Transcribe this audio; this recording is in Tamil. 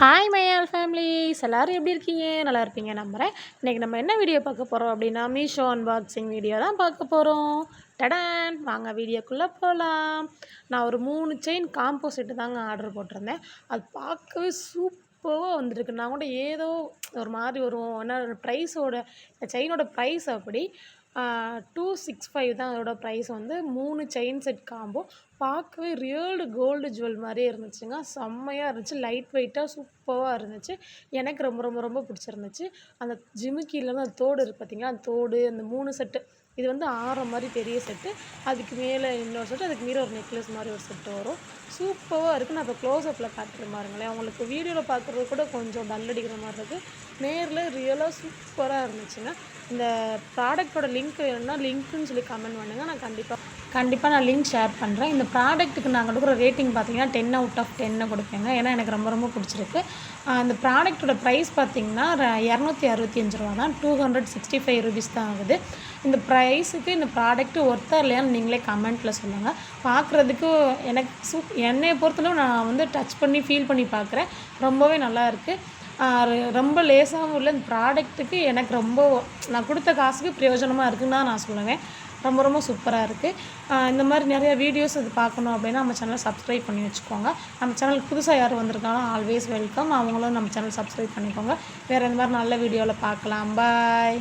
ஹாய் மையால் ஃபேமிலிஸ் எல்லோரும் எப்படி இருக்கீங்க? நல்லா இருப்பீங்க நம்புகிறேன் இன்றைக்கி நம்ம என்ன வீடியோ பார்க்க போகிறோம் அப்படின்னா மீஷோ அன்பாக்சிங் வீடியோ தான் பார்க்க போகிறோம் டடான்! வாங்க வீடியோக்குள்ளே போகலாம் நான் ஒரு மூணு செயின் காம்போசிட்டு தாங்க ஆர்டர் போட்டிருந்தேன். அது பார்க்கவே சூப்பராக வந்திருக்கு. நான் கூட ஏதோ ஒரு மாதிரி வரும் என்ன ப்ரைஸோட இந்த செயினோட ப்ரைஸ் அப்படி டூ சிக்ஸ் ஃபைவ் தான் அதோட ப்ரைஸ் வந்து மூணு செயின் செட் காம்போ பார்க்கவே ரியல்டு கோல்டு ஜுவல் மாதிரியே இருந்துச்சுங்க. செம்மையாக இருந்துச்சு. லைட் வெயிட்டாக சூப்பராக இருந்துச்சு. எனக்கு ரொம்ப ரொம்ப ரொம்ப பிடிச்சிருந்துச்சு. அந்த ஜிமிக்கிலேருந்து அந்த தோடு இருக்குது பார்த்தீங்களா அந்த தோடு அந்த மூணு செட்டு இது வந்து ஆரம் மாதிரி பெரிய செட்டு அதுக்கு மேலே இன்னொரு செட்டு அதுக்கு மீறி ஒரு நெக்லஸ் மாதிரி ஒரு செட்டு வரும். சூப்பராக இருக்குது நான் இப்போ க்ளோஸ்அப்பில் காட்டுறேன் பாருங்களேன். உங்களுக்கு வீடியோவில் பார்க்குறது கூட கொஞ்சம் டல் அடிக்கிற மாதிரி இருக்குது நேரில் ரியலாக சூப்பராக இருந்துச்சுங்க. இந்த ப்ராடக்ட்டோட லிங்க் வேணும்னா லிங்க்குன்னு சொல்லி கமெண்ட் பண்ணுங்கள் நான் கண்டிப்பாக கண்டிப்பாக நான் லிங்க் ஷேர் பண்ணுறேன் இந்த ப்ராடக்ட்டுக்கு நாங்கள் கொடுக்குற ரேட்டிங் பார்த்தீங்கன்னா டென் அவுட் ஆஃப் டென்னை கொடுப்பேங்க. ஏன்னா எனக்கு ரொம்ப ரொம்ப பிடிச்சிருக்கு. அந்த ப்ராடக்ட்டோட ப்ரைஸ் பார்த்தீங்கன்னா இரநூத்தி அறுபத்தி அஞ்சு ரூபா தான் two hundred sixty five rupees தான் ஆகுது. இந்த ப்ரை ப்ரைஸுக்கு இந்த ப்ராடக்ட்டு ஒர்த்தாக இல்லையான்னு நீங்களே கமெண்ட்டில் சொல்லுங்கள் பார்க்குறதுக்கு எனக்கு சூப் என்னையை பொறுத்தளவு நான் வந்து டச் பண்ணி ஃபீல் பண்ணி பார்க்குறேன். ரொம்பவே நல்லா இருக்குது ரொம்ப லேசாகவும் இல்லை. இந்த ப்ராடக்ட்டுக்கு எனக்கு ரொம்ப நான் கொடுத்த காசுக்கு பிரயோஜனமாக இருக்குன்னு தான் நான் சொல்லுவேன். ரொம்ப ரொம்ப சூப்பராக இருக்குது இந்த மாதிரி நிறைய வீடியோஸ் இது பார்க்கணும் அப்படின்னா நம்ம சேனலை சப்ஸ்கிரைப் பண்ணி வச்சுக்கோங்க. நம்ம சேனலுக்கு புதுசாக யார் வந்திருக்காங்களோ ஆல்வேஸ் வெல்கம் அவங்களும் நம்ம சேனல் சப்ஸ்கிரைப் பண்ணிக்கோங்க. வேறு இந்த மாதிரி நல்ல வீடியோவில் பார்க்கலாம். பாய்